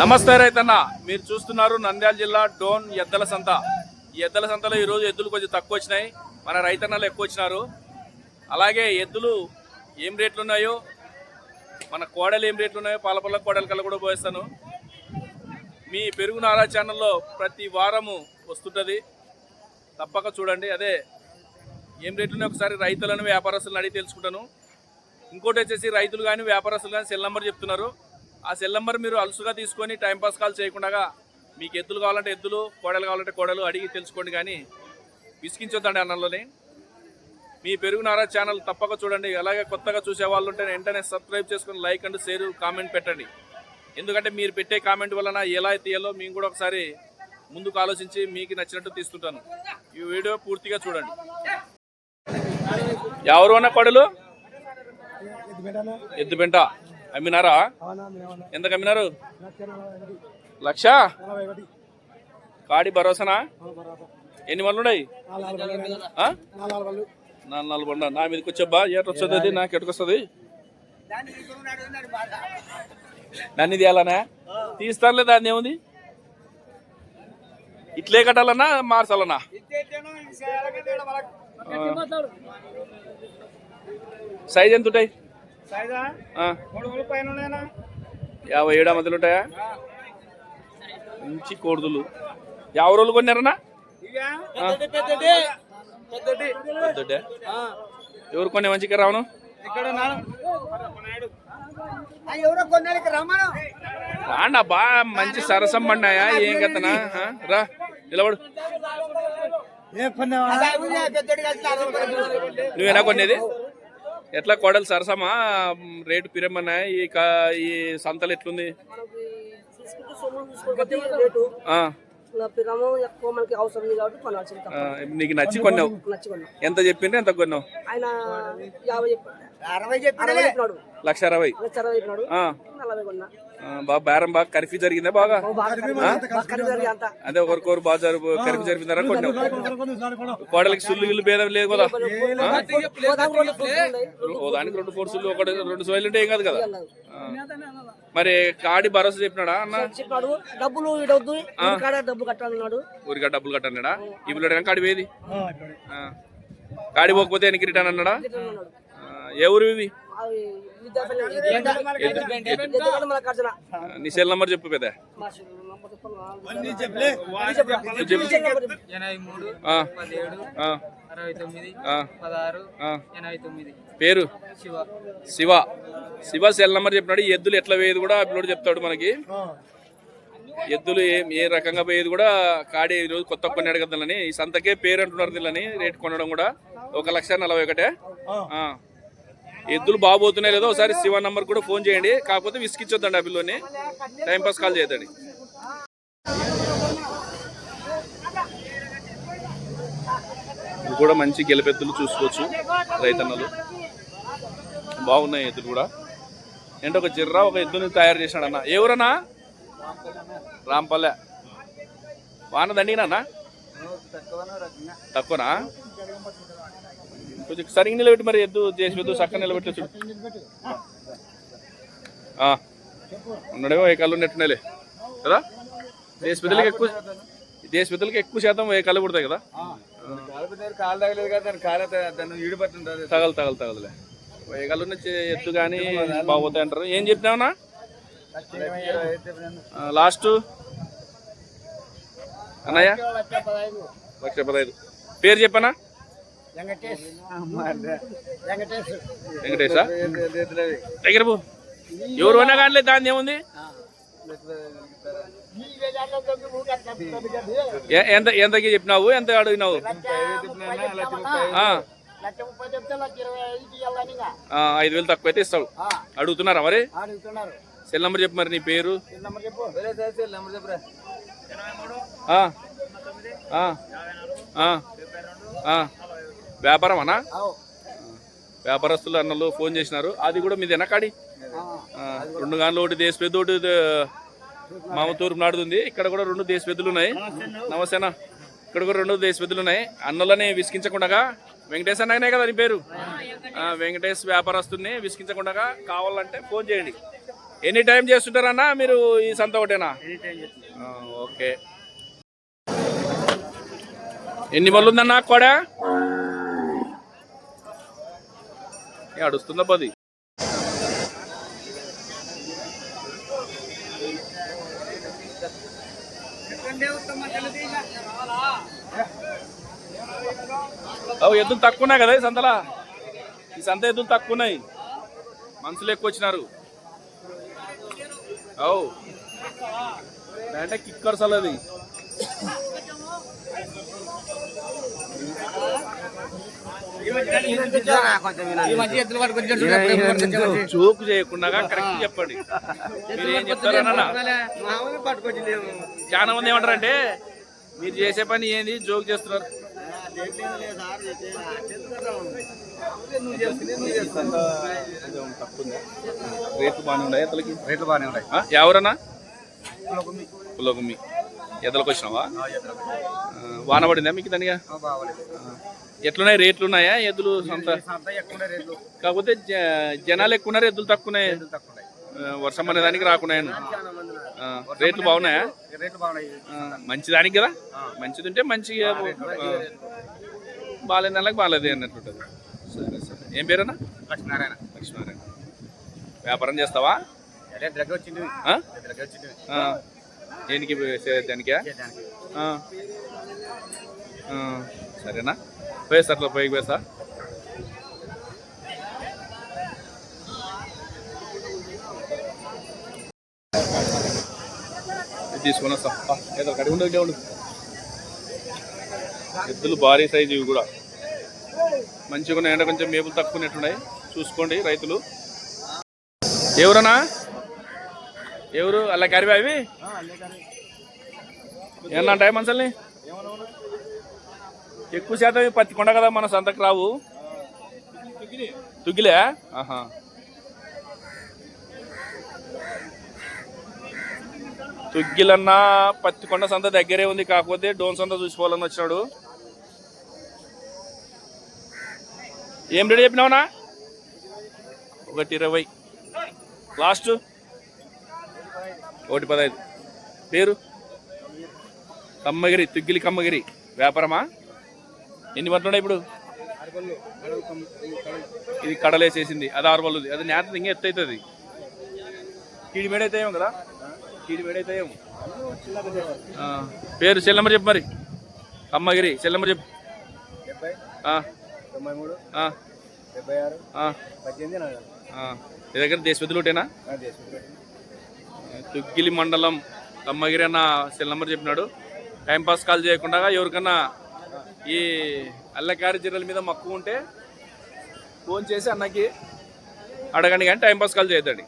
నమస్తే రైతన్న. మీరు చూస్తున్నారు నంద్యాల జిల్లా డోన్ ఎద్దల సంత. ఈ ఎద్దల సంతలో ఈరోజు ఎద్దులు కొంచెం తక్కువ వచ్చినాయి. మన రైతన్నలు ఎక్కువ వచ్చినారు. అలాగే ఎద్దులు ఏం రేట్లు ఉన్నాయో మన కోడలు ఏం రేట్లు ఉన్నాయో పాలపల్ల కోడల కల్లా కూడా పోయిస్తాను. మీ పెరుగు నారా ఛానల్లో ప్రతి వారము వస్తుంటుంది. తప్పక చూడండి. అదే ఏం రేట్లు ఉన్నాయో ఒకసారి రైతులను వ్యాపారస్తులను అడిగి తెలుసుకుంటాను. ఇంకోటి వచ్చేసి రైతులు కానీ వ్యాపారస్తులు కానీ సెల్ నెంబర్ చెప్తున్నారు. ఆ సెల్ నెంబర్ మీరు అలుసుగా తీసుకొని టైంపాస్ కాల్ చేయకుండా మీకు ఎద్దులు కావాలంటే ఎద్దులు కోడలు కావాలంటే కోడలు అడిగి తెలుసుకోండి కానీ విసిగించొద్దండి అన్నంలోని. మీ పెరుగు నారా ఛానల్ తప్పక చూడండి. అలాగే కొత్తగా చూసే వాళ్ళు ఉంటే వెంటనే సబ్స్క్రైబ్ చేసుకొని లైక్ అండ్ షేర్ కామెంట్ పెట్టండి. ఎందుకంటే మీరు పెట్టే కామెంట్ వలన ఎలా తీయాలో మేము కూడా ఒకసారి ముందుకు ఆలోచించి మీకు నచ్చినట్టు తీస్తుంటాను. ఈ వీడియో పూర్తిగా చూడండి. ఎవరు అన్న కొడలు? ఎద్దు పెంట అమ్మినారా? ఎంత అమ్మినారు? లక్ష కాడి భరోసానా? ఎన్ని వాళ్ళు ఉన్నాయి? ఆ? నాలుగు నాలుగు బండ నా మీదకి వచ్చబ్బా ఏట వస్తుంది? అది నాకు ఎటుకొస్తుంది నన్ను తీయాలనా తీస్తానులే దాన్ని ఏముంది? ఇట్లే కట్టాలన్నా మార్చాలన్నా? సైజ్ ఎంత ఉంటాయి? యాభై ఏడా మధ్యలో ఉంటాయా? మంచి కోడుదులు. యాభై రోజులు కొన్నారన్నా? ఎవరు కొన్ని మంచిగా రావను రాండా బా మంచి సరసం పడినాయా? ఏం కథనా? ఆ, రా నిలబడు. నువ్వేనా కొనేది ఎట్లా కోడలు సరసమా? రేటు పిరమన్నా ఈ కా- ఈ సంతలు ఎట్లుంది? నీకు నచ్చి కొన్నావు? ఎంత చెప్పిండ్రు? ఎంత కొన్నావు? లక్ష అరవై. లక్ష అరవై బాగా బేరం బాగా? ఖరీఫీ జరిగిందా? బాగా అదే ఒకరికొకరు బాగా జరుపు ఖరీఫీ జరిపిందారా? కొన్నావు కోడలికి సుల్లు గిల్లు భేదం లేదు కదా? దానికి రెండు ఫోర్సులు ఒకటి రెండు సోయిలు ఉంటే ఏం కాదు కదా. మరి కాడి భరోసా చెప్పినాడా అన్న? చెప్పాడు డబ్బులు డబ్బులు కట్టాలన్నాడు. ఊరికా డబ్బులు కట్టన్నాడా ఈ పిల్లడు కాడి వేది ఆ. కాడి పోకపోతే వెనక్కి రిటర్న్ అన్నాడా? ఏ ఊరు ఇవి? నీ సెల్ నంబర్ చెప్పు పెద్ద. పేరు? శివ. శివ సెల్ నంబర్ చెప్పినాడు. ఈ ఎద్దులు ఎట్లా వేయదు కూడా అప్లోడ్ చెప్తాడు మనకి. ఎద్దులు ఏ ఏ రకంగా పోయేది కూడా కాడే ఈ రోజు కొత్త కొన్నాడు కదా ఈ సంతకే పేరు అంటున్నారు దీళ్ళని రేటు కొనడం కూడా ఒక లక్ష నలభై ఒకటే. ఎద్దులు బాగోతున్నాయి లేదో ఒకసారి శివ నంబర్ కూడా ఫోన్ చేయండి. కాకపోతే విసికిచ్చొద్దండి ఆ పిల్లోని టైంపాస్ కాల్ చేయదండి కూడా మంచి గెలపెత్తులు చూసుకోవచ్చు రైతన్నలు. బాగున్నాయి ఎద్దులు కూడా. ఏంటో ఒక జిర్రా ఒక ఎద్దుని తయారు చేశాడన్న ఎవరన్నా రాంపల్లె. వాన దండినా తక్కువనా? కొంచెం సరిగ్గా నిలబెట్టి మరి ఎద్దు చేసి ఎద్దు చక్కగా నిలబెట్టి చూడు. ఆ. ఉన్నాడేమో ఏ కళ్ళు ఉన్నట్టున్నాయిలే. కదా? దేశ పెద్దలకి ఎక్కువ దేశ పెద్దలకి ఎక్కువ శాతం ఏ కళ్ళు పుడతాయి కదా? కాలు తగలేదు కదా దాని కాలు దాన్ని ఈడిపడుతుంటుంది. తగలు తగలు తగలలే ఏ కళ్ళు ఉన్న ఎద్దు కానీ బాగుతాయి అంటారు. ఏం చెప్పినావునా లాస్ట్? అన్నయ్య? లక్ష పదహైదు. పేరు చెప్పనా? వెంకటేష్. వెంకటేష్. వెంకటేశా దగ్గర పో. ఎవరు అన్నా కానీ దాని ఏముంది? ఎంత ఎంతకి చెప్పినావు? ఎంత అడిగినావు? ఐదు వేలు తక్కువ అయితే ఇస్తావు. అడుగుతున్నారా మరి? అడుగుతున్నారు. సెల్ నెంబర్ చెప్పు మరి నీ పేరు. ఈ నెంబర్ చెప్పు. ఆ, ఆ, ఆ, ఆ. వ్యాపారం అన్నా. వ్యాపారస్తులు అన్నలు ఫోన్ చేసినారు. అది కూడా మీది వెనకాడి రెండు గాన్లు ఒకటి దేశ పెద్ద ఒకటి మామ తూర్పు నాడుతుంది ఇక్కడ కూడా రెండు దేశ పెద్దలు ఉన్నాయి నమస్తేనా ఇక్కడ కూడా రెండు దేశ పెద్దలు ఉన్నాయి అన్నలని విసికించకుండా వెంకటేష్ అన్ననే కదా నీ పేరు? వెంకటేష్ వ్యాపారస్తుని విసికించకుండా కావాలంటే ఫోన్ చేయండి. ఎనీ టైం చేస్తుంటారన్నా మీరు ఈ సంత ఒకటేనా? ఓకే. ఎన్ని బళ్ళు ఉందన్నా కోడ? ఏ, అడుస్తుందా పది ఎద్దులు తక్కువ ఉన్నాయి కదా ఈ సంతలా? ఈ సంత ఎద్దులు తక్కువ ఉన్నాయి మనుషులు ఎక్కువ వచ్చినారు. అవు. అంటే కిక్కర్స్ అది జోక్ చేయకుండా కరెక్ట్ చెప్పండి. మీరు ఏం చెప్తారన్నా చాలా మంది ఏమంటారంటే మీరు చేసే పని ఏంది? జోక్ చేస్తున్నారు. రేట్లు బాగానే ఉన్నాయి రేట్లు బాగానే ఉన్నాయి. ఎవరన్నా? పుల్లగుమ్మి. ఎదలకు వచ్చినావా? వాన పడిందా మీకు దానిగా? ఎట్లున్నాయి రేట్లు ఉన్నాయా ఎద్దులు సంత? కాకపోతే జనాలు ఎక్కువ ఉన్నారు ఎద్దులు తక్కువ ఉన్నాయి వర్షం అనే దానికి రాకున్నాయను రేట్లు బాగున్నాయా? మంచి దానికి కదా? మంచిది ఉంటే మంచిగా బాగాలేని దానికి బాగాలేదు అన్నట్టుంటుంది. సరే సరే. ఏం పేరన్నా? లక్ష్మీనారాయణ. లక్ష్మీనారాయణ. వ్యాపారం చేస్తావా? వచ్చింది. దేనికి దానికా సరేనా? పోయేస్తా అట్లా పైకి పోయేస్తా ఇది తీసుకొని వస్తాం. పా, ఏదో కడిగి ఉండదు ఇట్లే ఉండు ఎద్దులు భారీ సైజు ఇవి కూడా. మంచిగా ఉన్నాయి కొంచెం మేపులు తక్కువ ఉన్నట్టున్నాయి. చూసుకోండి రైతులు. ఎవరన్నా? ఎవరు? అలా కరివా అవి ఏమన్నా మనుషుల్ని? ఎక్కువ శాతం పత్తి కొండ కదా మన సంతకు రావు. తుగ్గిలే? ఆహా. తుగ్గిలన్నా పత్తి కొండ సంత దగ్గరే ఉంది. కాకపోతే డోన్ సంత చూసుకోవాలని వచ్చినాడు. ఏం రెడీ చెప్పినావునా? ఒకటి ఇరవై. లాస్ట్? ఒకటి పదహైదు. పేరు? కమ్మగిరి తుగ్గిలి కమ్మగిరి. వ్యాపారమా? ఎన్ని పట్టున్నాయి ఇప్పుడు? ఇది కడలేసేసింది. అది ఆరు పళ్ళుది అది నేత ఇంకా ఎత్తు అవుతుంది. కీడి మేడైతే ఏమో కదా? కీడి మేడైతే ఏమో. ఆ, పేరు చెల్లెమ్మ చెప్పు మరి. కమ్మగిరి చెల్లెమ్మ చెప్పు. డెబ్బై. ఆ, తొంభై మూడు. డెబ్బై ఆరు. పద్దెనిమిది. నీ దగ్గర దేశం తుగ్గిలి మండలం తమ్మగిరి అన్న సెల్ నంబర్ చెప్పినాడు. టైంపాస్ కాల్ చేయకుండా ఎవరికన్నా ఈ అల్లకారి చీరల మీద మక్కువ ఉంటే ఫోన్ చేసి అన్నకి అడగండి కానీ టైంపాస్ కాల్ చేయొద్దండి.